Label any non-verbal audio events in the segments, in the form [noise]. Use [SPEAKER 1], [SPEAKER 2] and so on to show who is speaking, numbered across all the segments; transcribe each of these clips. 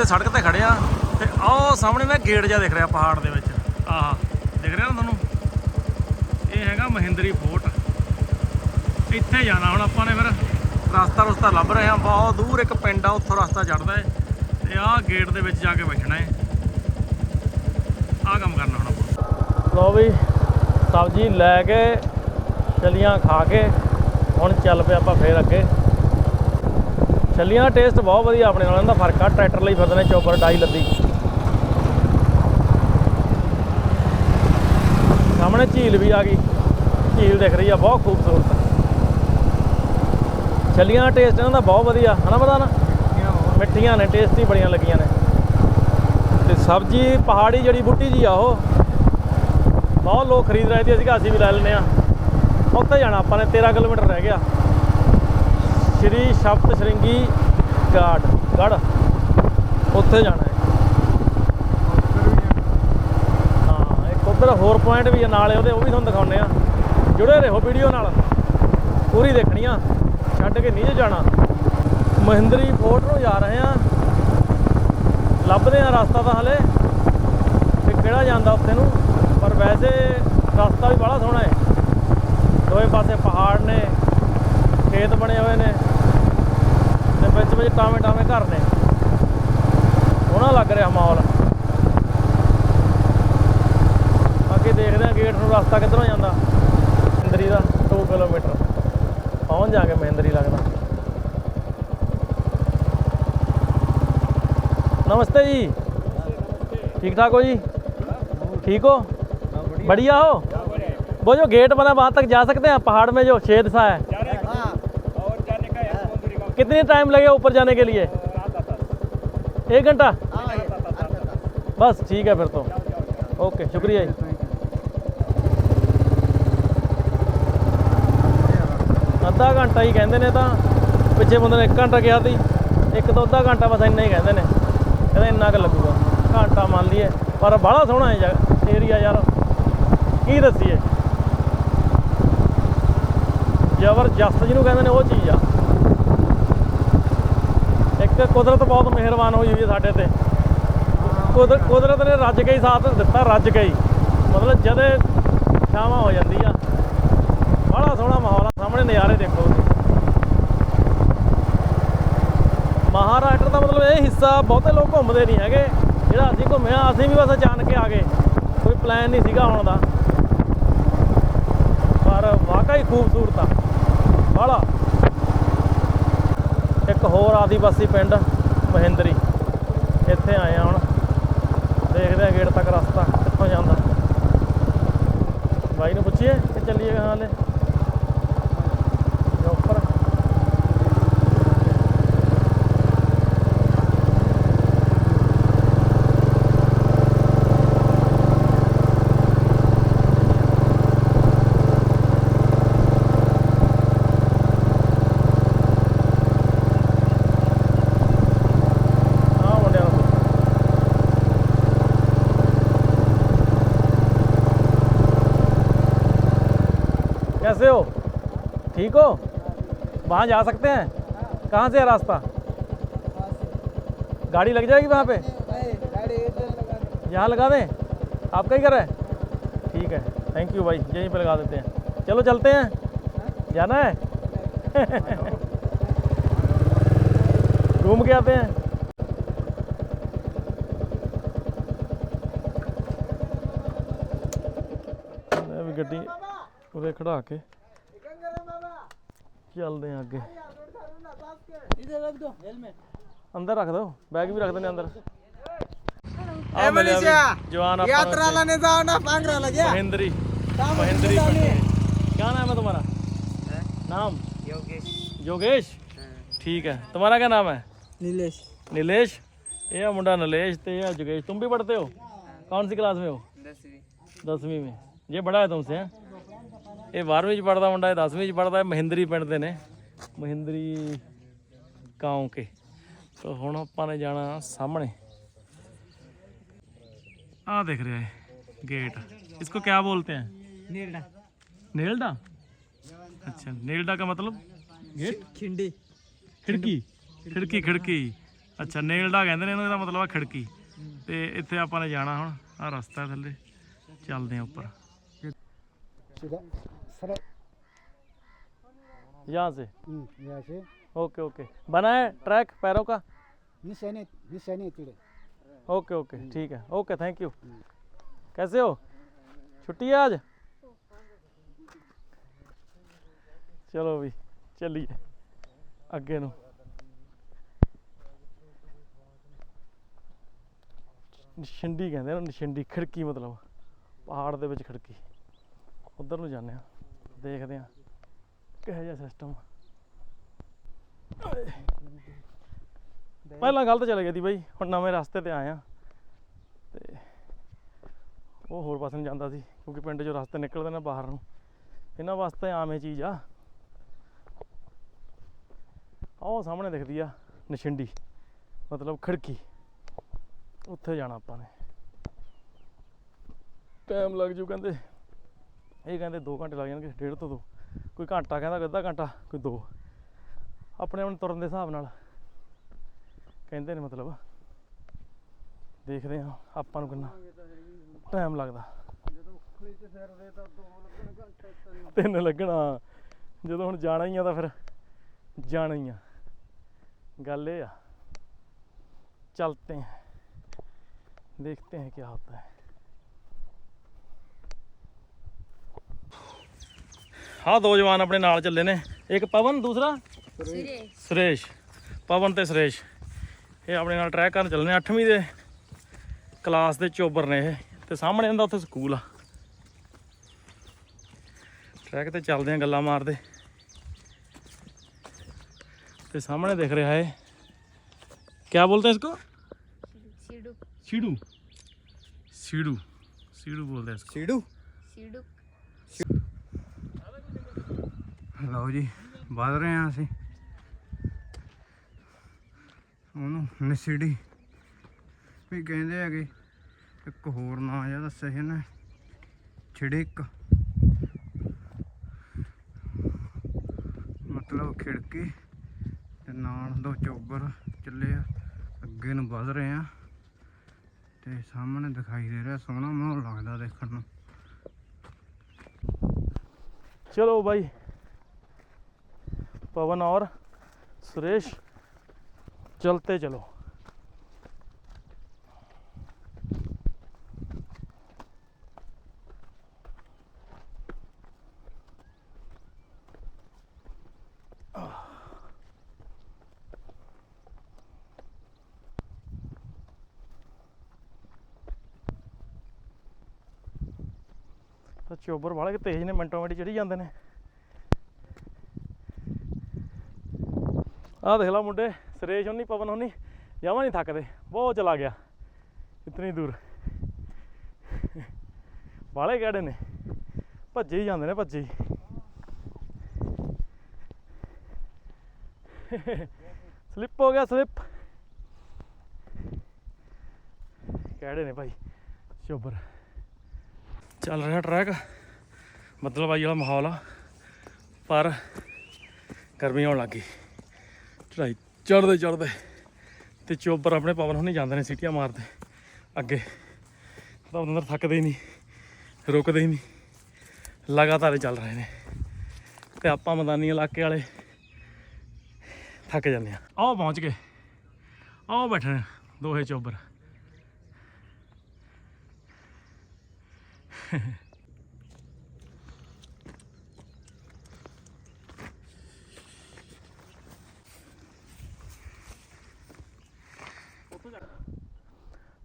[SPEAKER 1] ਤੇ ਸੜਕ ਤੇ ਖੜੇ ਆ ਤੇ ਆਹ ਸਾਹਮਣੇ ਮੈਂ ਗੇਟ ਜਿਹਾ ਦਿਖ ਰਿਹਾ ਪਹਾੜ ਦੇ ਵਿੱਚ। ਆਹ, ਦਿਖ ਰਿਹਾ ਨਾ ਤੁਹਾਨੂੰ? ਇਹ ਹੈਗਾ ਮਹਿੰਦਰੀ ਫੋਰਟ। ਇੱਥੇ ਜਾਣਾ ਹੁਣ ਆਪਾਂ ਨੇ ਫਿਰ। ਰਸਤਾ ਰਸਤਾ ਲੱਭ ਰਹੇ ਹਾਂ ਬਹੁਤ ਦੂਰ ਇੱਕ ਪਿੰਡ ਆ, ਉੱਥੋਂ ਰਸਤਾ ਚੜਦਾ ਹੈ ਤੇ ਆਹ ਗੇਟ ਦੇ ਵਿੱਚ ਜਾ ਕੇ ਬੈਠਣਾ ਹੈ ਆਹ ਕੰਮ ਕਰਨਾ ਹੁਣ ਆਪਾਂ। ਲੋ ਵੀ, ਸਬਜ਼ੀ ਲੈ ਕੇ, ਛੱਲੀਆਂ ਖਾ ਕੇ, ਹੁਣ ਚੱਲ ਪਏ ਆਪਾਂ ਫੇਰ ਅੱਗੇ। ਛੱਲੀਆਂ ਦਾ ਟੇਸਟ ਬਹੁਤ ਵਧੀਆ ਆਪਣੇ ਨਾਲ ਇਹਦਾ ਫ਼ਰਕ ਆ, ਟਰੈਕਟਰ ਲਈ ਫਿਰਦੇ ਨੇ ਚੋਪਰ, ਡਾਈ ਲੱਦੀ। ਸਾਹਮਣੇ ਝੀਲ ਵੀ ਆ ਗਈ। ਝੀਲ ਦਿਖ ਰਹੀ ਆ, ਬਹੁਤ ਖੂਬਸੂਰਤ। ਛੱਲੀਆਂ ਦਾ ਟੇਸਟ ਇਹਨਾਂ ਦਾ ਬਹੁਤ ਵਧੀਆ, ਹਨਾ ਪਤਾ ਨਾ ਮਿੱਠੀਆਂ ਨੇ ਟੇਸਟੀ ਬੜੀਆਂ ਲੱਗੀਆਂ ਨੇ। ਤੇ ਸਬਜ਼ੀ, ਪਹਾੜੀ ਜੜੀ ਬੂਟੀ ਜੀ ਆ ਉਹ, ਬਹੁਤ ਲੋਕ ਖਰੀਦ ਰਹੇ ਸੀ, ਅਸੀਂ ਅਸੀਂ ਵੀ ਲੈ ਲੈਨੇ ਆ ਉੱਥੇ ਜਾਣਾ, ਆਪਾਂ ਨੇ 13 ਕਿਲੋਮੀਟਰ ਰਹਿ ਗਿਆ। ਸ਼੍ਰੀ ਸ਼ਬਦ ਸ਼੍ਰਿੰਗੀ ਗਾਰਡ, ਗੜ। ਉੱਥੇ ਜਾਣਾ ਹੈ। ਹਾਂ, ਇੱਕ ਉੱਧਰ ਹੋਰ ਪੁਆਇੰਟ ਵੀ ਆ, ਨਾਲੇ ਉਹਦੇ, ਉਹ ਵੀ ਤੁਹਾਨੂੰ ਦਿਖਾਉਣੇ ਆ ਜੁੜੇ ਰਹੋ ਵੀਡੀਓ ਨਾਲ। ਪੂਰੀ ਦੇਖਣੀ ਆ। ਛੱਡ ਕੇ ਨਹੀਂ ਜਾਣਾ। ਮਹਿੰਦਰੀ ਫੋਰਟ ਨੂੰ ਜਾ ਰਹੇ ਆ ਲੱਭਦੇ ਆ ਰਸਤਾ ਤਾਂ ਹਲੇ। ਤੇ ਕਿਹੜਾ ਜਾਂਦਾ ਉੱਥੇ ਨੂੰ? ਪਰ ਵੈਸੇ ਰਸਤਾ ਵੀ ਬੜਾ ਸੋਹਣਾ ਹੈ। ਦੋਵੇਂ ਪਾਸੇ ਪਹਾੜ ਨੇ, ਖੇਤ ਬਣੇ ਹੋਏ ਨੇ। ਵਿੱਚ ਵਿੱਚ ਟਾਵੇਂ ਟਾਵੇਂ ਘਰ ਨੇ ਸੋਹਣਾ ਲੱਗ ਰਿਹਾ ਮਾਹੌਲ ਅੱਗੇ ਦੇਖਦੇ ਆ ਗੇਟ ਨੂੰ ਰਸਤਾ ਕਿੱਧਰੋਂ ਜਾਂਦਾ ਮਹਿੰਦਰੀ ਦਾ 2 ਕਿਲੋਮੀਟਰ ਪਹੁੰਚ ਜਾ ਕੇ ਮਹਿੰਦਰੀ ਲੱਗਦਾ नमस्ते जी ठीक ठाक हो जी ठीक हो बढ़िया हो वो जो गेट बना वहाँ तक जा सकते हैं पहाड़ में जो छेद सा है कितनी टाइम लगेगा ऊपर जाने के लिए एक घंटा बस ठीक है फिर तो ओके शुक्रिया जी ਅੱਧਾ ਘੰਟਾ ਹੀ ਕਹਿੰਦੇ ਨੇ ਤਾਂ ਪਿੱਛੇ ਬੰਦੇ ਨੇ 1 ਘੰਟਾ ਕਿਹਾ ਸੀ ਇੱਕ ਤੋਂ ਅੱਧਾ ਘੰਟਾ ਬਸ ਇੰਨਾ ਹੀ ਕਹਿੰਦੇ ਨੇ ਕਹਿੰਦੇ ਇੰਨਾ ਕੁ ਲੱਗੂਗਾ ਘੰਟਾ ਮੰਨ ਲਈਏ ਪਰ ਬੜਾ ਸੋਹਣਾ ਹੈ ਜਗ੍ਹਾ ਏਰੀਆ ਯਾਰ ਕੀ ਦੱਸੀਏ ਜ਼ਬਰਦਸਤ ਜਿਹਨੂੰ ਕਹਿੰਦੇ ਨੇ ਉਹ ਚੀਜ਼ ਆ ਇੱਕ ਕੁਦਰਤ ਬਹੁਤ ਮਿਹਰਬਾਨ ਹੋਈ ਹੋਈ ਹੈ ਸਾਡੇ ਤੇ। ਕੁਦਰ- ਕੁਦਰਤ ਨੇ ਰੱਜ ਕੇ ਹੀ ਸਾਥ ਦਿੱਤਾ, ਰੱਜ ਕੇ ਹੀ। ਮਤਲਬ ਜਦੇ ਛਾਵਾਂ ਹੋ ਜਾਂਦੀ ਆ ਬੜਾ ਸੋਹਣਾ ਮਾਹੌਲ ਆ, ਸਾਹਮਣੇ ਨਜ਼ਾਰੇ ਦੇਖੋ। ਮਹਾਰਾਸ਼ਟਰ ਦਾ ਮਤਲਬ ਇਹ ਹਿੱਸਾ, ਬਹੁਤੇ ਲੋਕ ਘੁੰਮਦੇ ਨਹੀਂ ਹੈਗੇ। ਜਿਹੜਾ ਅਸੀਂ ਘੁੰਮਿਆ ਅਸੀਂ ਵੀ ਬਸ ਅਚਾਨਕ ਆ ਗਏ। ਕੋਈ ਪਲਾਨ ਨਹੀਂ ਸੀਗਾ ਆਉਣ ਦਾ। ਪਰ ਵਾਕਈ ਖੂਬਸੂਰਤ ਆ ਬਾਹਲਾ ਇੱਕ ਹੋਰ ਆਦੀਵਾਸੀ ਪਿੰਡ, ਮਹਿੰਦਰੀ। ਇੱਥੇ ਆਏ ਆ ਹੁਣ। ਦੇਖਦੇ ਆ ਗੇਟ ਤੱਕ ਰਸਤਾ ਕਿੱਥੋਂ ਜਾਂਦਾ। ਬਾਈ ਨੂੰ ਪੁੱਛੀਏ ਕਿ ਚੱਲੀਏ ਹਾਲੇ? कैसे हो? ठीक हो? वहाँ जा सकते हैं? कहाँ से है रास्ता? गाड़ी लग जाएगी वहाँ पे? यहाँ लगा दें? आपका ही? घर ठीक है। थैंक यू भाई। यहीं पे लगा देते हैं। चलो चलते हैं। जाना है? [laughs] घूम के आते हैं। ਉਰੇ ਖੜਾ ਕੇ ਚੱਲਦੇ ਆਂ ਅੱਗੇ
[SPEAKER 2] इधर रख दो हेलमेट
[SPEAKER 1] ਅੰਦਰ ਰੱਖ ਦੋ ਬੈਗ ਵੀ ਰੱਖ ਦਿੰਦੇ ਅੰਦਰ
[SPEAKER 2] ए
[SPEAKER 1] ਆ ਮਿਲਿਆ
[SPEAKER 2] मनीषा
[SPEAKER 1] ਵੀ ਜਵਾਨ ਆਪਾਂ
[SPEAKER 2] यात्रा लाने जाओ ना पांगरा लगे
[SPEAKER 1] ਮਹਿੰਦਰੀ
[SPEAKER 2] काम
[SPEAKER 1] महेंद्री
[SPEAKER 2] जाने।
[SPEAKER 1] क्या नाम है तुम्हारा नाम
[SPEAKER 2] योगेश
[SPEAKER 1] योगेश ठीक है तुम्हारा क्या नाम है
[SPEAKER 2] नीलेश
[SPEAKER 1] नीलेश ये है मुंडा नीलेश तो ये है योगेश तुम भी पढ़ते हो कौन सी क्लास में हो
[SPEAKER 2] दसवीं
[SPEAKER 1] दसवीं में ये बड़ा है तुमसे हैं ਇਹ 12ਵੀਂ ਚ ਪੜਦਾ ਮੁੰਡਾ ਇਹ 10ਵੀਂ ਚ ਪੜਦਾ ਮਹਿੰਦਰੀ ਪਿੰਡ ਦੇ ਨੇ ਮਹਿੰਦਰੀ ਗਾਉਂ ਕੇ ਤਾਂ ਹੁਣ ਆਪਾਂ ਨੇ ਜਾਣਾ ਸਾਹਮਣੇ ਆ ਦੇਖ ਰਿਹਾ ਹੈ गेट इसको क्या बोलते हैं
[SPEAKER 2] नीलडा
[SPEAKER 1] नेल्डा अच्छा नेल्डा का मतलब गेट
[SPEAKER 2] खिंडी
[SPEAKER 1] खिड़की खिड़की खिड़की ਅੱਛਾ ਨੇਲਡਾ ਕਹਿੰਦੇ ਨੇ ਇਹਨੂੰ ਇਹਦਾ ਮਤਲਬ ਆ ਖਿੜਕੀ ਤੇ ਇੱਥੇ ਆਪਾਂ ਨੇ ਜਾਣਾ ਹੁਣ ਆ ਰਸਤਾ ਥੱਲੇ ਚੱਲਦੇ ਆ ਉੱਪਰ
[SPEAKER 3] सीधा सर
[SPEAKER 1] यहाँ से
[SPEAKER 3] यहाँ से
[SPEAKER 1] ओके ओके बना है ट्रैक पैरों का
[SPEAKER 3] निशाने निशाने तिड़े
[SPEAKER 1] ओके ओके ठीक है ओके थैंक यू कैसे हो छुट्टी है आज चलो भी चलिए ਅੱਗੇ ਨੂੰ ਨਿਸ਼ੰਡੀ ਕਹਿੰਦੇ ਨੇ ਨਿਸ਼ੰਡੀ ਖਿੜਕੀ ਮਤਲਬ ਪਹਾੜ ਦੇ ਵਿੱਚ ਖਿੜਕੀ ਉਧਰ ਨੂੰ ਜਾਂਦੇ ਆ ਦੇਖਦੇ ਆ ਕਿਹੋ ਜਿਹਾ ਸਿਸਟਮ ਪਹਿਲਾਂ ਗਲਤ ਚਲੇ ਗਈ ਸੀ ਬਾਈ, ਹੁਣ ਨਵੇਂ ਰਸਤੇ ਤੇ ਆਏ ਆ ਤੇ ਉਹ ਹੋਰ ਪਾਸੇ ਨੂੰ ਜਾਂਦਾ ਸੀ, ਕਿਉਂਕਿ ਪਿੰਡ 'ਚੋਂ ਰਸਤੇ ਨਿਕਲਦੇ ਨੇ ਬਾਹਰ ਨੂੰ। ਇਹਨਾਂ ਵਾਸਤੇ ਆਮ ਇਹ ਚੀਜ਼ ਆ। ਆਹ ਉਹ ਸਾਹਮਣੇ ਦਿਖਦੀ ਆ, ਨਸ਼ਿੰਡੀ, ਮਤਲਬ ਖਿੜਕੀ। ਉੱਥੇ ਜਾਣਾ ਆਪਾਂ ਨੇ। ਟਾਈਮ ਲੱਗ ਜੂ ਕਹਿੰਦੇ। ਇਹ ਕਹਿੰਦੇ 2 ਘੰਟੇ ਲੱਗ ਜਾਣਗੇ ਡੇਢ ਤੋਂ 2 ਕੋਈ ਘੰਟਾ ਕਹਿੰਦਾ ਅੱਧਾ ਘੰਟਾ ਕੋਈ 2 ਆਪਣੇ ਆਪਣੇ ਤੁਰਨ ਦੇ ਹਿਸਾਬ ਨਾਲ ਕਹਿੰਦੇ ਨੇ ਮਤਲਬ ਦੇਖਦੇ ਆ ਆਪਾਂ ਨੂੰ ਕਿੰਨਾ ਟਾਈਮ ਲੱਗਦਾ ਤਿੰਨ ਲੱਗਣਾ ਜਦੋਂ ਹੁਣ ਜਾਣਾ ਹੀ ਆ ਤਾਂ ਫਿਰ ਜਾਣਾ ਹੀ ਆ ਗੱਲ ਇਹ ਆ चलते हैं देखते हैं क्या होता है ਹਾਂ ਦੋ ਜਵਾਨ ਆਪਣੇ ਨਾਲ ਚੱਲੇ ਨੇ ਇੱਕ ਪਵਨ ਦੂਸਰਾ ਸੁਰੇਸ਼ ਪਵਨ ਤੇ ਸੁਰੇਸ਼ ਇਹ ਆਪਣੇ ਨਾਲ ਟਰੈਕ ਕਰਨ ਚੱਲਨੇ 8ਵੀਂ ਦੇ ਕਲਾਸ ਦੇ ਚੋਬਰ ਨੇ ਇਹ ਤੇ ਸਾਹਮਣੇ ਇਹਦਾ ਉੱਥੇ ਸਕੂਲ ਆ ਟਰੈਕ ਤੇ ਚੱਲਦੇ ਆ ਗੱਲਾਂ ਮਾਰਦੇ ਤੇ ਸਾਹਮਣੇ ਦਿਖ ਰਿਹਾ ਹੈ क्या बोलते हैं इसको
[SPEAKER 4] सीडू
[SPEAKER 1] सीडू सीडू सीडू बोलते हैं इसको
[SPEAKER 3] सीडू
[SPEAKER 4] सीडू
[SPEAKER 3] ਲਓ ਜੀ, ਵੱਧ ਰਹੇ ਆ ਅਸੀਂ। ਉਹਨੂੰ ਨਸੀੜੀ ਵੀ ਕਹਿੰਦੇ ਹੈਗੇ, ਇੱਕ ਹੋਰ ਨਾਂ ਜਿਹਾ ਦੱਸਿਆ ਸੀ ਨਾ ਛਿੜਕ। ਮਤਲਬ ਖਿੜਕੀ ਤੇ ਨਾਲ ਦੋ ਚੋਬਰ ਚੱਲੇ ਆ। ਅੱਗੇ ਨੂੰ ਵੱਧ ਰਹੇ ਆ ਤੇ ਸਾਹਮਣੇ ਦਿਖਾਈ ਦੇ ਰਿਹਾ, ਸੋਹਣਾ ਮਾਹੌਲ ਲੱਗਦਾ ਦੇਖਣ ਨੂੰ।
[SPEAKER 1] ਚਲੋ ਬਾਈ पवन और सुरेश चलते चलो ਤਾਂ ਚੋਬਰ ਵਾਲੇ ਕਿ ਤੇਜ਼ ਨੇ ਮਿੰਟੋ ਮਿੰਟ ਚੜੀ ਜਾਂਦੇ ਨੇ ਆਹ ਦੇਖ ਲਾ ਮੁੰਡੇ, ਸੁਰੇਸ਼ ਹੋਣੀ, ਪਵਨ ਹੋਣੀ, ਜਮਾਂ ਨਹੀਂ ਥੱਕਦੇ, ਬਹੁਤ ਚਲਾ ਗਿਆ, ਇਤਨੀ ਦੂਰ। ਵਾਲੇ ਕਿਹੜੇ ਨੇ? ਭੱਜੇ ਹੀ ਜਾਂਦੇ ਨੇ, ਭੱਜੇ ਸਲਿੱਪ ਹੋ ਗਿਆ, ਸਲਿੱਪ। ਕਿਹੜੇ ਨੇ ਭਾਈ? ਚੋਬਰ ਚੱਲ ਰਿਹਾ ਟਰੈਕ ਮਤਲਬ ਆਈ ਵਾਲਾ ਮਾਹੌਲ ਆ, ਪਰ ਗਰਮੀ ਆਉਣ ਲੱਗੀ ਚੜਾਈ ਚੜਦੇ ਚੜਦੇ ਤੇ ਚੋਬਰ ਆਪਣੇ ਪਵਨ ਹੁਣੀ ਜਾਂਦੇ ਨੇ ਸਿੱਟੀਆਂ ਮਾਰਦੇ। ਅੱਗੇ। ਤਾਂ ਅੰਦਰ ਥੱਕਦੇ ਹੀ ਨਹੀਂ, ਰੁਕਦੇ ਹੀ ਨਹੀਂ। ਲਗਾਤਾਰ ਚੱਲ ਰਹੇ ਨੇ। ਤੇ ਆਪਾਂ ਮੈਦਾਨੀ ਇਲਾਕੇ ਵਾਲੇ ਥੱਕ ਜਾਂਦੇ ਆ ਆਹ ਪਹੁੰਚ ਗਏ। ਆਹ ਬੈਠੇ ਦੋਹੇ ਚੋਬਰ।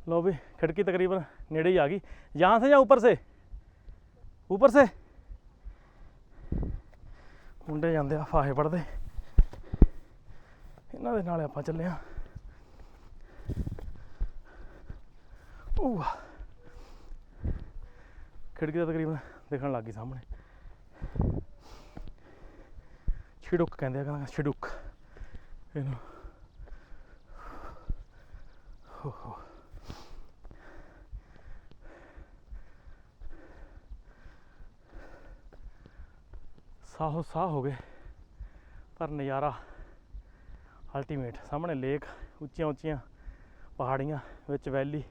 [SPEAKER 1] लो भी खिड़की तकरीबन नेड़े ही आ गई यहाँ से या ऊपर से ऊपर से ਮੁੰਡੇ ਜਾਂਦੇ ਆ ਫਾਹੇ ਪੜਦੇ ਇਹਨਾਂ ਦੇ ਨਾਲ ਆਪਾਂ ਚੱਲੇ ਆ ਉਹ ਖਿੜਕੀ ਤਾਂ ਤਕਰੀਬਨ ਦਿਖਣ ਲੱਗ ਗਈ ਸਾਹਮਣੇ ਛਿੜੁਕ ਕਹਿੰਦੇ ਆ ਕਹਿੰਦਾ ਛਿੜੁਕ ਇਹਨੂੰ ਹੋ ਹੋ ਸਾਹੋ ਸਾਹ ਹੋ ਗਏ। ਪਰ ਨਜ਼ਾਰਾ ਅਲਟੀਮੇਟ ਸਾਹਮਣੇ ਲੇਕ ਉੱਚੀਆਂ ਉੱਚੀਆਂ ਪਹਾੜੀਆਂ, ਵਿੱਚ ਵੈਲੀ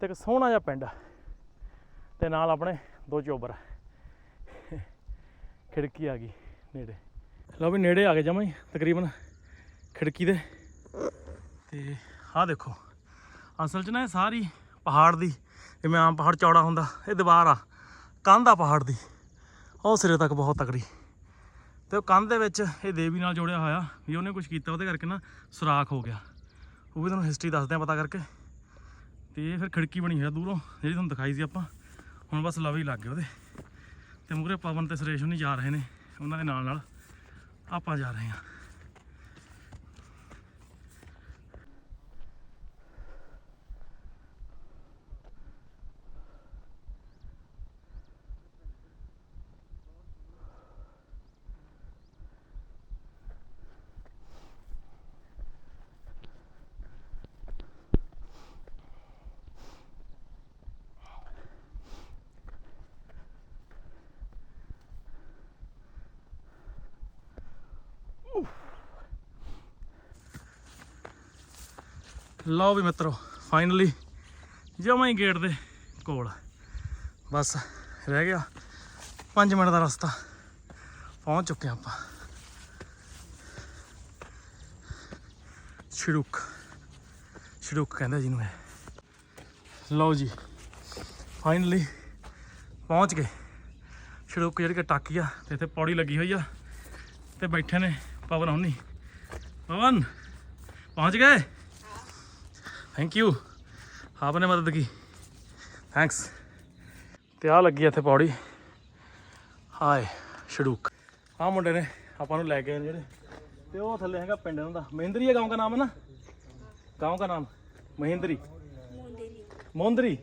[SPEAKER 1] ਤੇ ਇੱਕ ਸੋਹਣਾ ਜਿਹਾ ਪਿੰਡ ਤੇ ਨਾਲ ਆਪਣੇ ਦੋ ਚੋਬਰ ਖਿੜਕੀ ਆ ਗਈ ਨੇੜੇ। ਲਓ ਵੀ ਨੇੜੇ ਆ ਗਏ ਜਮਾਂ ਹੀ, ਤਕਰੀਬਨ ਖਿੜਕੀ ਦੇ। ਤੇ ਆਹ ਦੇਖੋ, ਅਸਲ 'ਚ ਨਾ ਇਹ ਸਾਰੀ ਪਹਾੜ ਦੀ, ਜਿਵੇਂ ਆਮ ਪਹਾੜ ਚੌੜਾ ਹੁੰਦਾ, ਇਹ ਦੀਵਾਰ ਆ, ਕੰਧ ਆ ਪਹਾੜ ਦੀ। ਉਹ ਸਿਰੇ ਤੱਕ ਬਹੁਤ ਤਕੜੀ। ਤੇ ਉਹ ਕੰਧ ਦੇ ਵਿੱਚ ਇਹ ਦੇਵੀ ਨਾਲ ਜੋੜਿਆ ਹੋਇਆ, ਵੀ ਉਹਨੇ ਕੁਝ ਕੀਤਾ, ਉਹਦੇ ਕਰਕੇ ਨਾ ਸੁਰਾਖ ਹੋ ਗਿਆ। ਉਹ ਵੀ ਤੁਹਾਨੂੰ ਹਿਸਟਰੀ ਦੱਸਦੇ ਆ ਪਤਾ ਕਰਕੇ। ਤੇ ਇਹ ਫਿਰ ਖਿੜਕੀ ਬਣੀ ਹੋਈ ਦੂਰੋਂ, ਜਿਹੜੀ ਤੁਹਾਨੂੰ ਦਿਖਾਈ ਸੀ ਆਪਾਂ। ਹੁਣ ਬਸ ਲਵ ਹੀ ਲੱਗ ਗਏ ਉਹਦੇ। ਤੇ ਮੂਰੇ ਪਵਨ ਤੇ ਸੁਰੇਸ਼ ਨਹੀਂ ਜਾ ਰਹੇ ਨੇ, ਉਹਨਾਂ ਦੇ ਨਾਲ ਨਾਲ ਆਪਾਂ ਜਾ ਰਹੇ ਹਾਂ। ਲਓ ਵੀ ਮਿੱਤਰੋ ਫਾਈਨਲੀ ਜਮਾਂ ਹੀ ਗੇਟ ਦੇ ਕੋਲ ਬਸ, ਰਹਿ ਗਿਆ। 5 ਮਿੰਟ ਦਾ ਰਸਤਾ। ਪਹੁੰਚ ਚੁੱਕੇ ਆਪਾਂ। ਛਿੜੁਕ ਛਿੜੁਕ ਕਹਿੰਦਾ ਜਿਹਨੂੰ ਇਹ। ਲਓ ਜੀ ਫਾਈਨਲੀ ਪਹੁੰਚ ਗਏ। ਛਿੜੁਕ ਜਿਹੜੀ ਕਿ ਟਾਕੀ ਆ ਤੇ ਇੱਥੇ ਪੌੜੀ ਲੱਗੀ ਹੋਈ ਆ ਤੇ ਬੈਠੇ ਨੇ ਪਵਨ ਹੁਣੀ। ਪਵਨ, ਪਹੁੰਚ ਗਏ? ਥੈਂਕ ਯੂ ਆਪਨੇ ਮਦਦ ਕੀ? ਥੈਂਕਸ ਤੇ ਆ ਲੱਗੀ ਇੱਥੇ ਪੌੜੀ। ਹਾਏ ਸ਼ੜੂਕ ਆ ਮੁੰਡੇ ਨੇ ਆਪਾਂ ਨੂੰ ਲੈ ਕੇ ਆਏ ਜਿਹੜੇ। ਤੇ ਉਹ ਥੱਲੇ ਹੈਗਾ ਪਿੰਡ ਇਹਨਾਂ ਦਾ। ਮਹਿੰਦਰੀ ਹੈ ਗਾਉਂ ਦਾ ਨਾਮ ਹੈ ਨਾ? ਗਾਉਂ ਦਾ ਨਾਮ। ਮਹਿੰਦਰੀ। ਮੋਂਦਰੀ।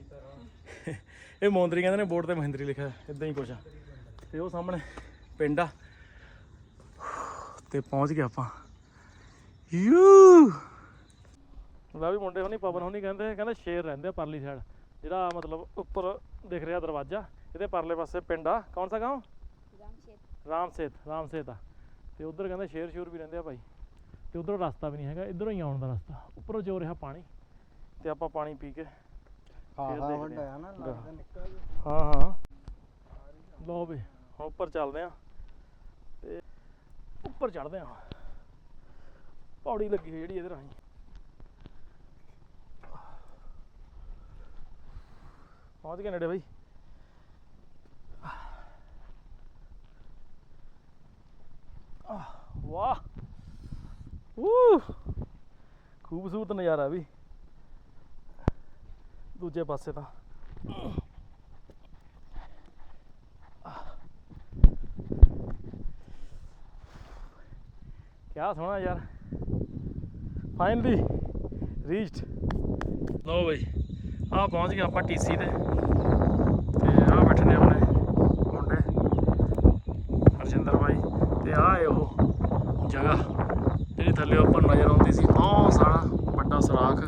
[SPEAKER 1] ਇਹ ਮੋਂਦਰੀ ਕਹਿੰਦੇ ਨੇ, ਬੋਰਡ ਤੇ ਮਹਿੰਦਰੀ ਲਿਖਿਆ ਇਦਾਂ ਹੀ ਕੁਛ ਆ। ਤੇ ਉਹ ਸਾਹਮਣੇ ਪਿੰਡ ਆ। ਤੇ ਪਹੁੰਚ ਗਏ ਆਪਾਂ। ਯੂ! ਲਾ ਵੀ ਮੁੰਡੇ ਹੋਣੀ ਪਵਨ ਹੋਣੀ ਕਹਿੰਦੇ ਕਹਿੰਦੇ ਸ਼ੇਰ ਰਹਿੰਦੇ ਆ ਪਰਲੀ ਸਾਈਡ ਜਿਹੜਾ ਮਤਲਬ ਉੱਪਰ ਦਿਖ ਰਿਹਾ ਦਰਵਾਜ਼ਾ। ਇਹਦੇ ਪਰਲੇ ਪਾਸੇ ਪਿੰਡ ਆ। ਕੌਣ ਸਾ ਗਾਉਂ? ਰਾਮਸੇਤ ਰਾਮਸੇਤ ਆ। ਤੇ ਉਧਰ ਕਹਿੰਦੇ ਸ਼ੇਰ ਸ਼ੂਰ ਵੀ ਰਹਿੰਦੇ ਆ ਭਾਈ। ਤੇ ਉਧਰ ਰਸਤਾ ਵੀ ਨਹੀਂ ਹੈਗਾ। ਇਧਰੋਂ ਹੀ ਆਉਣ ਦਾ ਰਸਤਾ। ਉੱਪਰੋਂ ਜੋ ਰਿਹਾ ਪਾਣੀ। ਤੇ ਆਪਾਂ ਪਾਣੀ ਪੀ ਕੇ
[SPEAKER 3] ਹਾਂ
[SPEAKER 1] ਫਿਰ
[SPEAKER 3] ਹਾਂ
[SPEAKER 1] ਦੇਖਦੇ
[SPEAKER 3] ਵੱਡਾ
[SPEAKER 1] ਆ।
[SPEAKER 3] ਆ ਨਾ ਲੱਗਦਾ ਨਿੱਕਾ
[SPEAKER 1] ਹਾਂ ਹਾਂ। ਲਓ ਵੀ ਹੁਣ ਉੱਪਰ ਚੱਲਦੇ ਆ ਤੇ ਉੱਪਰ ਚੜਦੇ ਆ ਪੌੜੀ ਲੱਗੀ ਹੋਈ ਜਿਹੜੀ ਇਹਦੇ ਰਾਹੀਂ। ਪਹੁੰਚ ਗਏ ਨੇੜੇ ਬਾਈ। ਵਾਹ। ਊ ਖੂਬਸੂਰਤ ਨਜ਼ਾਰਾ ਵੀ ਦੂਜੇ ਪਾਸੇ ਤਾਂ। ਕਿਆ ਸੋਹਣਾ ਯਾਰ। ਫਾਈਨਲੀ ਰੀਚਡ ਲੋ ਬਈ। ਆ ਪਹੁੰਚ ਗਏ ਆਪਾਂ ਟੀਸੀ ਤੇ। ਤੇ ਆ ਬੈਠੇ ਨੇ ਆਪਣੇ ਮੁੰਡੇ, ਹਰਜਿੰਦਰ ਬਾਈ। ਤੇ ਆ ਏ ਉਹ ਜਗ੍ਹਾ, ਜਿਹੜੀ ਥੱਲੇ ਉੱਪਰ ਨਜ਼ਰ ਆਉਂਦੀ ਸੀ। ਉਹ ਸਾਰਾ ਵੱਡਾ ਸਰਾਖ।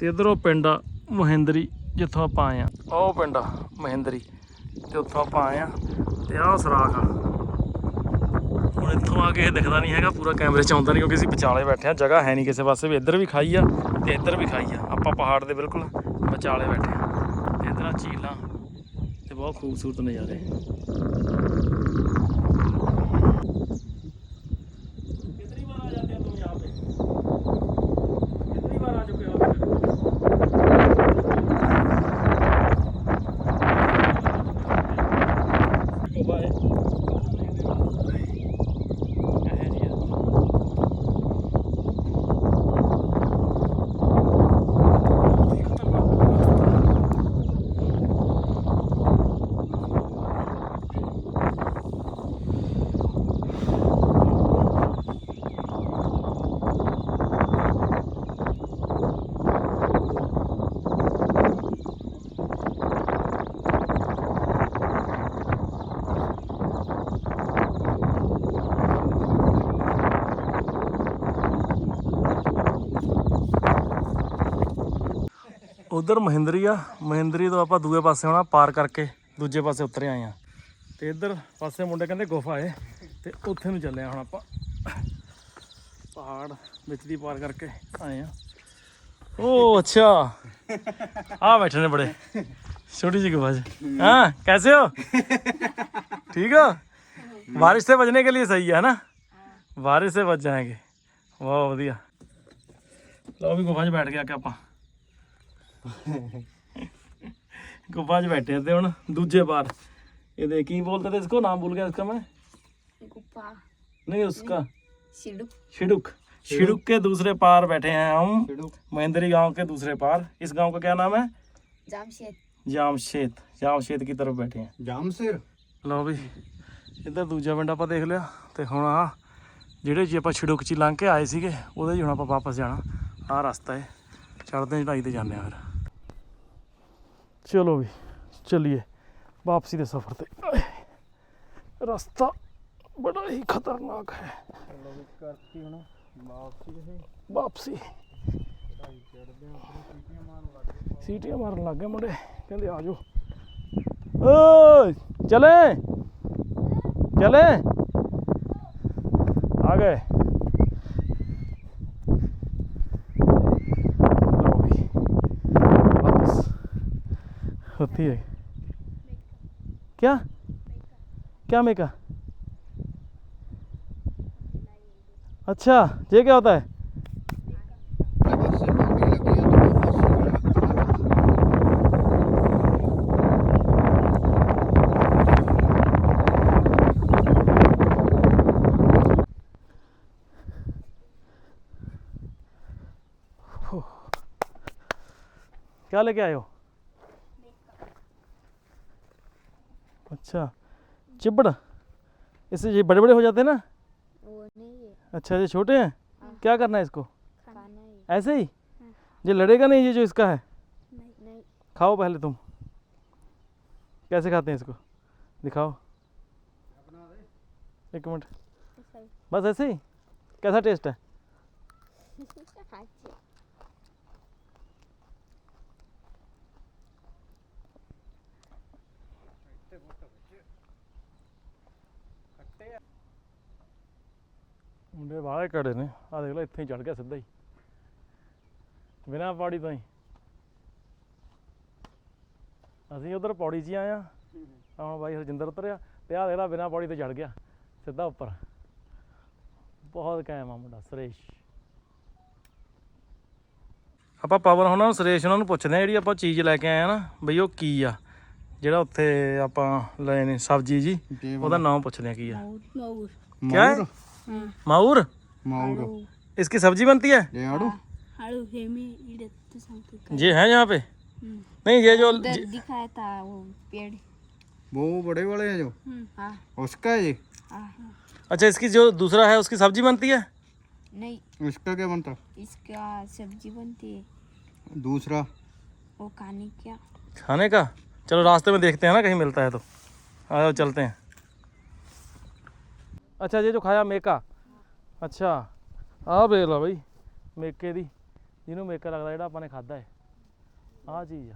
[SPEAKER 1] ਤੇ ਇਧਰੋਂ ਪਿੰਡ ਆ ਮਹਿੰਦਰੀ, ਜਿੱਥੋਂ ਆਪਾਂ ਆਏ ਆ ਉਹ ਪਿੰਡ ਆ ਮਹਿੰਦਰੀ ਤੇ ਉੱਥੋਂ ਆਪਾਂ ਆਏ ਆ ਤੇ ਆਹ ਸਰਾਖ ਆ। ਹੁਣ ਇੱਥੋਂ ਆ ਕੇ ਇਹ ਦਿਖਦਾ ਨਹੀਂ ਹੈਗਾ, ਪੂਰਾ ਕੈਮਰੇ 'ਚ ਆਉਂਦਾ ਨਹੀਂ, ਕਿਉਂਕਿ ਅਸੀਂ ਵਿਚਾਲੇ ਬੈਠੇ ਆ ਜਗ੍ਹਾ ਹੈ ਨਹੀਂ ਕਿਸੇ ਪਾਸੇ ਵੀ। ਇੱਧਰ ਵੀ ਖਾਈ ਆ ਤੇ ਇੱਧਰ ਵੀ ਖਾਈ ਆ। ਆਪਾਂ ਪਹਾੜ ਦੇ ਬਿਲਕੁਲ ਵਿਚਾਲੇ ਬੈਠੇ ਆ। ਤੇ ਇੱਧਰ ਝੀਲਾਂ ਤੇ ਬਹੁਤ ਖੂਬਸੂਰਤ ਨਜ਼ਾਰੇ। ਉਧਰ ਮਹਿੰਦਰੀ ਆ। ਮਹਿੰਦਰੀ ਤੋਂ ਆਪਾਂ ਦੂਏ ਪਾਸੇ ਹੋਣਾ ਪਾਰ ਕਰਕੇ ਦੂਜੇ ਪਾਸੇ ਉਤਰੇ ਆਏ ਆ। ਤੇ ਇਧਰ ਪਾਸੇ ਮੁੰਡੇ ਕਹਿੰਦੇ ਗੁਫਾ ਏ, ਤੇ ਉੱਥੇ ਨੂੰ ਚੱਲੇ ਆ ਹੁਣ ਆਪਾਂ। ਪਹਾੜ ਵਿੱਚ ਦੀ ਪਾਰ ਕਰਕੇ ਆਏ ਆ। ਓ, ਅੱਛਾ। ਆ ਬੈਠੇ ਨੇ ਬੜੇ। ਛੋਟੀ ਜਿਹੀ ਗੁਫਾ ਚ। ਹਾਂ, ਕੈਸੇ ਹੋ? ਠੀਕ ਆ ਬਾਰਿਸ਼ 'ਤੇ ਬਚਨੇ ਕੇ ਲਈ ਸਹੀ ਹੈ ਨਾ ਬਾਰਿਸ਼ ਸੇ ਬਚ ਜਾਏਗੇ ਵਾਹ, ਵਧੀਆ। ਲਓ ਵੀ ਗੁਫਾ 'ਚ ਬੈਠ ਕੇ ਆ ਕੇ ਆਪਾਂ। गुफा ਚ ਬੈਠੇ थे हूँ दूजे बार ये देख की बोलते थे इसको ਨਾਮ भूल ਗਿਆ इसका मैं
[SPEAKER 4] गुफा
[SPEAKER 1] नहीं उसका
[SPEAKER 4] शिडुक
[SPEAKER 1] शिडुक शिडुक के दूसरे पार बैठे हैं हम महेंद्री गांव के दूसरे पार इस गांव का क्या नाम है
[SPEAKER 4] जामशेद
[SPEAKER 1] ਜਾਮਸ਼ੇਤ ਜਾਮਸ਼ੇਤ ਕੀ ਤਰਫ ਬੈਠੇ ਆ।
[SPEAKER 3] ਜਾਮਸ਼ੇਰ?
[SPEAKER 1] ਲਓ ਵੀ ਇੱਧਰ ਦੂਜਾ ਪਿੰਡ ਆਪਾਂ ਦੇਖ ਲਿਆ। ਤੇ ਹੁਣ ਆ ਜਿਹੜੇ ਜੀ ਆਪਾਂ ਛਿੜੁਕ ਚ ਲੰਘ ਕੇ ਆਏ ਸੀਗੇ ਉਹਦੇ ਜੀ ਹੁਣ ਆਪਾਂ ਵਾਪਸ ਜਾਣਾ। ਆ ਰਸਤਾ ਹੈ ਚੜਦੇ ਚੜਾਈ ਤੇ ਜਾਂਦੇ ਆ ਫਿਰ। ਚਲੋ ਵੀ, ਚਲਿਏ ਵਾਪਸੀ ਦੇ ਸਫ਼ਰ ਤੇ। ਰਸਤਾ ਬੜਾ ਹੀ ਖਤਰਨਾਕ ਹੈ।
[SPEAKER 3] ਕਰਤੀ ਹੁਣ ਵਾਪਸੀ ਇਹ
[SPEAKER 1] ਵਾਪਸੀ। ਸੀਟੀਆਂ ਮਾਰਨ ਲੱਗ ਗਏ ਮੁੰਡੇ, ਕਹਿੰਦੇ ਆ ਜਾਓ। ਓਏ, ਚਲੇ। ਚਲੇ। ਆ ਗਏ। होती है। क्या? क्या मेका अच्छा ये क्या होता है? क्या लेके आए हो? अच्छा। चिबड़ इससे ये बड़े बड़े हो जाते हैं ना?
[SPEAKER 4] वो नहीं है।
[SPEAKER 1] अच्छा ये छोटे हैं? क्या करना है इसको?
[SPEAKER 4] खाना है।
[SPEAKER 1] ऐसे ही? ये लड़ेगा नहीं ये जो इसका है?
[SPEAKER 4] नहीं। नहीं।
[SPEAKER 1] खाओ पहले तुम। कैसे खाते हैं इसको? दिखाओ। एक मिनट। बस ऐसे ही? कैसा टेस्ट है? ਮੁੰਡੇ ਬਾਹਲੇ ਕੜੇ ਨੇ ਆ ਦੇਖ ਲੈ ਇੱਥੇ ਚੜ ਗਿਆ ਸਿੱਧਾ ਹੀ। ਬਿਨਾ ਪੌੜੀ ਤੋਂ ਹੀ। ਅਸੀਂ ਉਧਰ ਪੌੜੀ 'ਚ ਆਇਆ ਹੁਣ ਬਾਈ ਹਰਜਿੰਦਰ ਉਤਰਿਆ ਤੇ ਆ ਦੇਖ ਲੈ ਬਿਨਾ ਪੌੜੀ ਤੇ ਚੜ ਗਿਆ ਸਿੱਧਾ ਉੱਪਰ। ਬਹੁਤ ਕਾਇਮ ਆ ਮੁੰਡਾ ਸੁਰੇਸ਼। ਆਪਾਂ ਪਵਨ ਹੋਣਾ ਸੁਰੇਸ਼ ਉਹਨਾਂ ਨੂੰ ਪੁੱਛਦੇ ਆ ਜਿਹੜੀ ਆਪਾਂ ਚੀਜ਼ ਲੈ ਕੇ ਆਏ ਆ ਨਾ ਬਈ ਉਹ ਕੀ ਆ? ਜਿਹੜਾ ਉੱਥੇ ਆਪਾਂ ਲਏ ਨੇ ਸਬਜੀ ਜੀ ਉਹਦਾ ਨਾਮ ਪੁੱਛਦੇ ਆ ਕੀ ਆ। ਕਿਆ? ਹੈ माऊर?
[SPEAKER 3] माऊर।
[SPEAKER 1] इसकी सब्ज़ी बनती है?
[SPEAKER 4] ये आड़ू? आड़ू
[SPEAKER 1] ये है यहाँ पे? हम्म। नहीं ये जो
[SPEAKER 4] दिखाया था वो पेड़।
[SPEAKER 3] वो बड़े बड़े हैं जो? हम्म।
[SPEAKER 4] हाँ।
[SPEAKER 3] उसका है ये?
[SPEAKER 4] हाँ, हाँ।
[SPEAKER 1] अच्छा इसकी जो दूसरा है उसकी सब्ज़ी बनती है?
[SPEAKER 4] नहीं।
[SPEAKER 3] इसका क्या बनता?
[SPEAKER 4] इसका सब्ज़ी बनती है।
[SPEAKER 3] दूसरा?
[SPEAKER 4] वो खाने क्या?
[SPEAKER 1] खाने का? चलो रास्ते में देखते हैं ना कहीं मिलता है तो। आओ चलते हैं। ਅੱਛਾ ਜੇ ਜੋ ਖਾਇਆ ਮੇਕਾ। ਅੱਛਾ ਆਹ ਵੇਖ ਲਓ ਬਈ ਮੇਕੇ ਦੀ ਜਿਹਨੂੰ ਮੇਕਾ ਲੱਗਦਾ ਜਿਹੜਾ ਆਪਾਂ ਨੇ ਖਾਦਾ ਹੈ। ਆਹ ਚੀਜ਼ ਆ।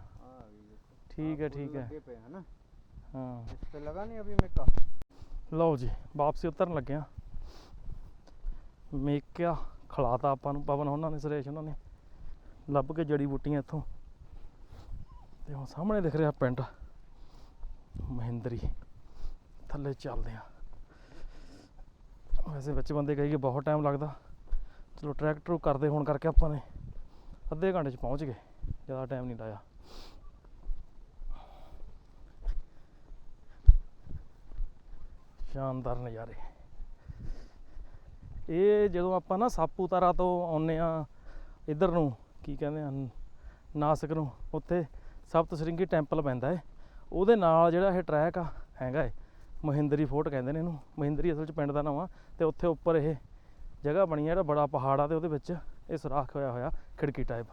[SPEAKER 1] ਠੀਕ ਹੈ ਠੀਕ ਹੈ। ਹਾਂ। ਲਓ ਜੀ ਵਾਪਸੀ ਉਤਰਨ ਲੱਗਿਆ ਮੇਕਿਆ ਖਲਾਤਾ ਆਪਾਂ ਨੂੰ ਪਵਨ ਉਹਨਾਂ ਨੇ ਸੁਰੇਸ਼ ਉਹਨਾਂ ਨੇ। ਲੱਭ ਕੇ ਜੜੀ ਬੂਟੀਆਂ ਇੱਥੋਂ। ਤੇ ਹੁਣ ਸਾਹਮਣੇ ਦਿਖ ਰਿਹਾ ਪਿੰਡ। ਮਹਿੰਦਰੀ। ਥੱਲੇ ਚੱਲਦੇ ਆ। ਵੈਸੇ ਵਿੱਚ ਬੰਦੇ ਕਹੀ ਬਹੁਤ ਟਾਈਮ ਲੱਗਦਾ। ਚਲੋ ਟਰੈਕਟਰ ਕਰਦੇ ਹੋਣ ਕਰਕੇ ਆਪਾਂ ਨੇ ਅੱਧੇ ਘੰਟੇ 'ਚ ਪਹੁੰਚ ਗਏ, ਜ਼ਿਆਦਾ ਟਾਈਮ ਨਹੀਂ ਲਾਇਆ। ਸ਼ਾਨਦਾਰ ਨਜ਼ਾਰੇ। ਇਹ ਜਦੋਂ ਆਪਾਂ ਨਾ ਸਾਪੂਤਾਰਾ ਤੋਂ ਆਉਂਦੇ ਆ ਇੱਧਰ ਨੂੰ, ਕੀ ਕਹਿੰਦੇ ਆ ਨਾਸਿਕ ਨੂੰ, ਉੱਥੇ ਸਪਤ ਸ਼੍ਰਿੰਗੀ ਟੈਂਪਲ ਪੈਂਦਾ ਏ। ਉਹਦੇ ਨਾਲ ਜਿਹੜਾ ਇਹ ਟਰੈਕ ਆ, ਹੈਗਾ ਏ। ਮਹਿੰਦਰੀ ਫੋਰਟ ਕਹਿੰਦੇ ਨੇ ਇਹਨੂੰ। ਮਹਿੰਦਰੀ ਅਸਲ 'ਚ ਪਿੰਡ ਦਾ ਨਾਮ ਆ ਤੇ ਉੱਥੇ ਉੱਪਰ ਇਹ ਜਗ੍ਹਾ ਬਣੀ ਹੈ ਜਿਹੜਾ ਬੜਾ ਪਹਾੜ ਆ ਤੇ ਉਹਦੇ ਵਿੱਚ ਇਹ ਸੁਰਾਖ ਹੋਇਆ ਹੋਇਆ, ਖਿੜਕੀ ਟਾਈਪ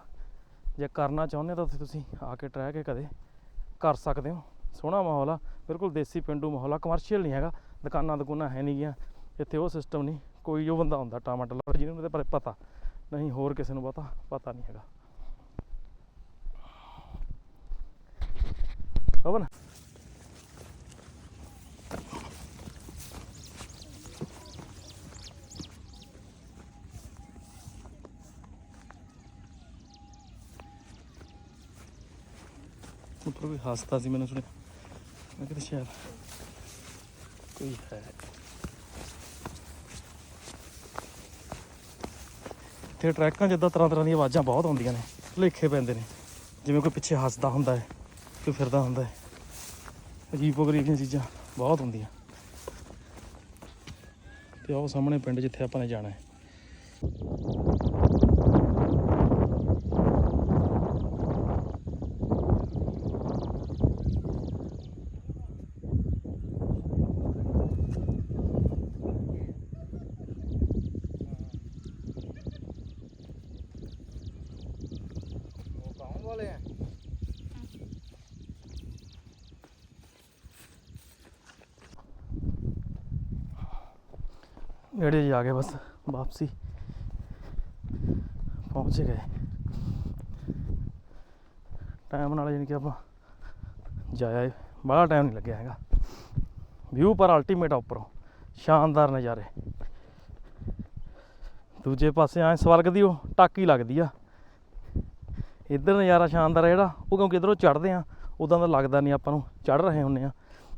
[SPEAKER 1] ਜੇ ਕਰਨਾ ਚਾਹੁੰਦੇ ਤਾਂ ਉੱਥੇ ਤੁਸੀਂ ਆ ਕੇ ਟਰੈਕ ਕਦੇ ਕਰ ਸਕਦੇ ਹੋ। ਸੋਹਣਾ ਮਾਹੌਲ ਆ, ਬਿਲਕੁਲ ਦੇਸੀ ਪਿੰਡੂ ਮਾਹੌਲ ਆ ਕਮਰਸ਼ੀਅਲ ਨਹੀਂ ਹੈਗਾ, ਦੁਕਾਨਾਂ ਦੁਕਾਨਾਂ ਹੈ ਨਹੀਂ ਗੀਆਂ। ਇੱਥੇ ਉਹ ਸਿਸਟਮ ਨਹੀਂ, ਕੋਈ ਉਹ ਬੰਦਾ ਹੁੰਦਾ ਟਮਾਟਰ ਲਾ ਜਿਹਨੂੰ ਇਹਦੇ ਬਾਰੇ ਪਤਾ। ਨਹੀਂ, ਹੋਰ ਕਿਸੇ ਨੂੰ ਪਤਾ ਪਤਾ ਨਹੀਂ ਹੈਗਾ। ਪਵਨ। ਕੋਈ ਹੱਸਦਾ ਸੀ, ਮੈਨੂੰ ਸੁਣਿਆ। ਮੈਂ ਕਿਹਾ ਸ਼ਾਇਦ ਕੋਈ ਹੈ। ਇੱਥੇ ਟਰੈਕਾਂ 'ਚ ਏਦਾਂ ਤਰ੍ਹਾਂ ਤਰ੍ਹਾਂ ਦੀਆਂ ਆਵਾਜ਼ਾਂ ਬਹੁਤ ਆਉਂਦੀਆਂ ਨੇ, ਭੁਲੇਖੇ ਪੈਂਦੇ ਨੇ। ਜਿਵੇਂ ਕੋਈ ਪਿੱਛੇ ਹੱਸਦਾ ਹੁੰਦਾ ਹੈ, ਕੋਈ ਫਿਰਦਾ ਹੁੰਦਾ ਹੈ। ਅਜੀਬੋ ਗਰੀਬ ਦੀਆਂ ਚੀਜ਼ਾਂ ਬਹੁਤ ਹੁੰਦੀਆਂ। ਤੇ ਉਹ ਸਾਹਮਣੇ ਪਿੰਡ ਜਿੱਥੇ ਆਪਾਂ ਨੇ ਜਾਣਾ ਹੈ। ਨੇੜੇ ਜੀ ਆ ਗਏ ਬਸ, ਵਾਪਸੀ। ਪਹੁੰਚ ਗਏ। ਟਾਈਮ ਨਾਲ ਯਾਨੀ ਕਿ ਆਪਾਂ ਜਾਇਆ ਬੜਾ ਟਾਈਮ ਨਹੀਂ ਲੱਗਿਆ ਹੈਗਾ। ਵਿਊ ਪਰ ਅਲਟੀਮੇਟ ਆ ਉੱਪਰੋਂ, ਸ਼ਾਨਦਾਰ ਨਜ਼ਾਰੇ। ਦੂਜੇ ਪਾਸੇ ਐ ਸਵਰਗ ਦੀ ਉਹ ਟਾਕੀ ਲੱਗਦੀ ਆ। ਇੱਧਰ ਨਜ਼ਾਰਾ ਸ਼ਾਨਦਾਰ ਆ ਜਿਹੜਾ, ਉਹ ਕਿਉਂਕਿ ਇੱਧਰੋਂ ਚੜ੍ਹਦੇ ਆ, ਉਦਾਂ ਦਾ ਲੱਗਦਾ ਨਹੀਂ ਆਪਾਂ ਨੂੰ, ਚੜ੍ਹ ਰਹੇ ਹੁੰਨੇ ਆ।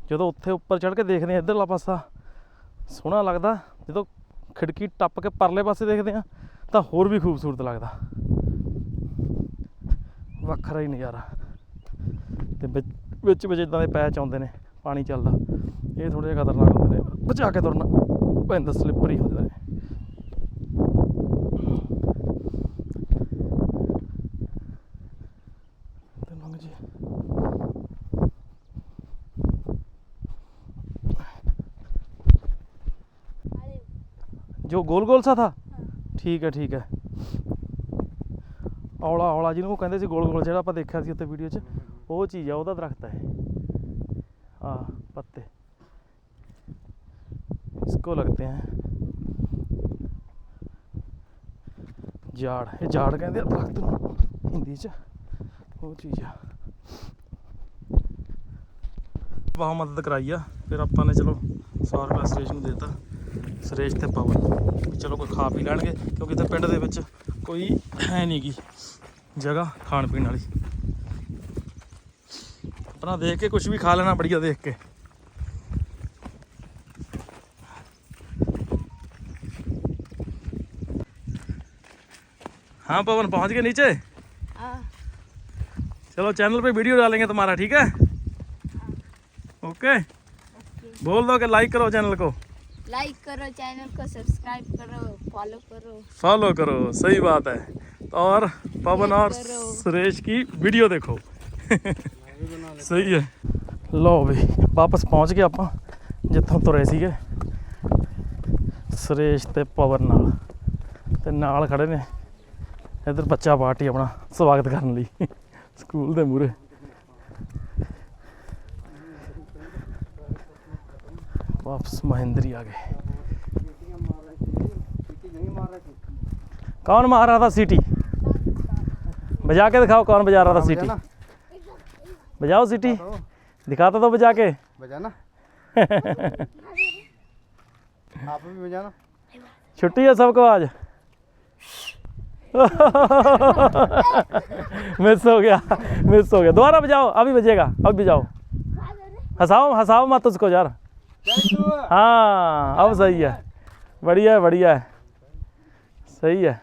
[SPEAKER 1] ਜਦੋਂ ਉੱਥੇ ਉੱਪਰ ਚੜ੍ਹ ਕੇ ਦੇਖਦੇ ਆ, ਇੱਧਰਲਾ ਪਾਸਾ ਸੋਹਣਾ ਲੱਗਦਾ, ਜਦੋਂ ਖਿੜਕੀ ਟੱਪ ਕੇ ਪਰਲੇ ਪਾਸੇ ਦੇਖਦੇ ਆ ਤਾਂ ਹੋਰ ਵੀ ਖੂਬਸੂਰਤ ਲੱਗਦਾ। ਵੱਖਰਾ ਹੀ ਨਜ਼ਾਰਾ। ਤੇ ਵਿੱਚ ਵਿੱਚ ਇਦਾਂ ਦੇ ਪੈਚ ਆਉਂਦੇ ਨੇ, ਪਾਣੀ ਚੱਲਦਾ। ਇਹ ਥੋੜੇ ਜਿਹਾ ਖਤਰਨਾਕ ਹੁੰਦੇ ਨੇ। ਬਚਾ ਕੇ ਤੁਰਨਾ ਪੈਂਦਾ ਸਲਿੱਪਰੀ ਹੋ ਜਾਂਦਾ। ਹੈ ਤੇ ਲੰਘ ਜੀ जो गोल गोल सा था ਠੀਕ ਹੈ ਠੀਕ ਹੈ ਔਲਾ ਔਲਾ ਜਿਹਨੂੰ ਉਹ ਕਹਿੰਦੇ ਸੀ ਗੋਲ ਗੋਲ ਜਿਹੜਾ ਆਪਾਂ ਦੇਖਿਆ ਸੀ ਉੱਤੇ ਵੀਡੀਓ 'ਚ ਉਹ ਚੀਜ਼ ਆ ਉਹਦਾ ਦਰਖਤ ਹੈ ਆ ਪੱਤੇ इसको लगते हैं ਜਾੜ ਇਹ ਜਾੜ ਕਹਿੰਦੇ ਆ ਦਰਖਤ ਨੂੰ ਹਿੰਦੀ 'ਚ ਉਹ ਚੀਜ਼ ਆ ਬਹੁਤ ਮਦਦ ਕਰਾਈ ਆ ਫਿਰ ਆਪਾਂ ਨੇ ਚਲੋ 100 ਰੁਪਏ ਸੁਰੇਸ਼ ਨੂੰ ਦੇਤਾ ਸੁਰੇਸ਼ ਤੇ ਪਵਨ ਵੀ ਚਲੋ ਕੋਈ ਖਾ ਪੀ ਲੈਣਗੇ ਕਿਉਂਕਿ ਇੱਥੇ ਪਿੰਡ ਦੇ ਵਿੱਚ ਕੋਈ ਹੈ ਨਹੀਂ ਗੀ ਜਗ੍ਹਾ ਖਾਣ ਪੀਣ ਵਾਲੀ ਆਪਣਾ ਦੇਖ ਕੇ ਕੁਝ ਵੀ ਖਾ ਲੈਣਾ ਬੜੀਆ ਦੇਖ ਕੇ हाँ पवन पहुंच गए नीचे
[SPEAKER 4] हाँ
[SPEAKER 1] चलो चैनल पे वीडियो डालेंगे तुम्हारा ठीक है ओके बोल दो कि लाइक करो चैनल को
[SPEAKER 4] लाइक करो चैनल को सब्सक्राइब करो फॉलो करो
[SPEAKER 1] फॉलो करो सही बात है और पवन और
[SPEAKER 4] Like करो।
[SPEAKER 1] सुरेश की वीडियो देखो ਸਹੀ ਹੈ ਲਓ ਵੀ ਵਾਪਸ ਪਹੁੰਚ ਗਏ ਆਪਾਂ ਜਿੱਥੋਂ ਤੁਰੇ ਸੀਗੇ ਸੁਰੇਸ਼ ਤੇ ਪਵਨ ਨਾਲ ਤੇ ਨਾਲ ਖੜੇ ਨੇ ਇਧਰ ਬੱਚਾ ਪਾਰਟੀ ਆਪਣਾ ਸਵਾਗਤ ਕਰਨ ਲਈ ਸਕੂਲ ਦੇ ਮੂਹਰੇ वापस महेंद्री आ गए। कौन मार रहा था सिटी बजा के दिखाओ कौन बजा रहा था सिटी बजाओ सिटी दिखाता तो बजा के।
[SPEAKER 3] बजाना। [laughs] आप भी बजाना।
[SPEAKER 1] छुट्टी है सबको आज। [laughs] मिस हो गया मिस हो गया। दोबारा बजाओ अभी बजेगा अभी बजाओ हंसाओ हंसाओ मत उसको यार। हाँ अब सही है। बढ़िया है बढ़िया है। सही है।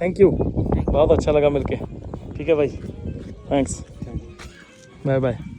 [SPEAKER 1] थैंक यू बहुत अच्छा लगा मिलके। ठीक है भाई। Thanks bye bye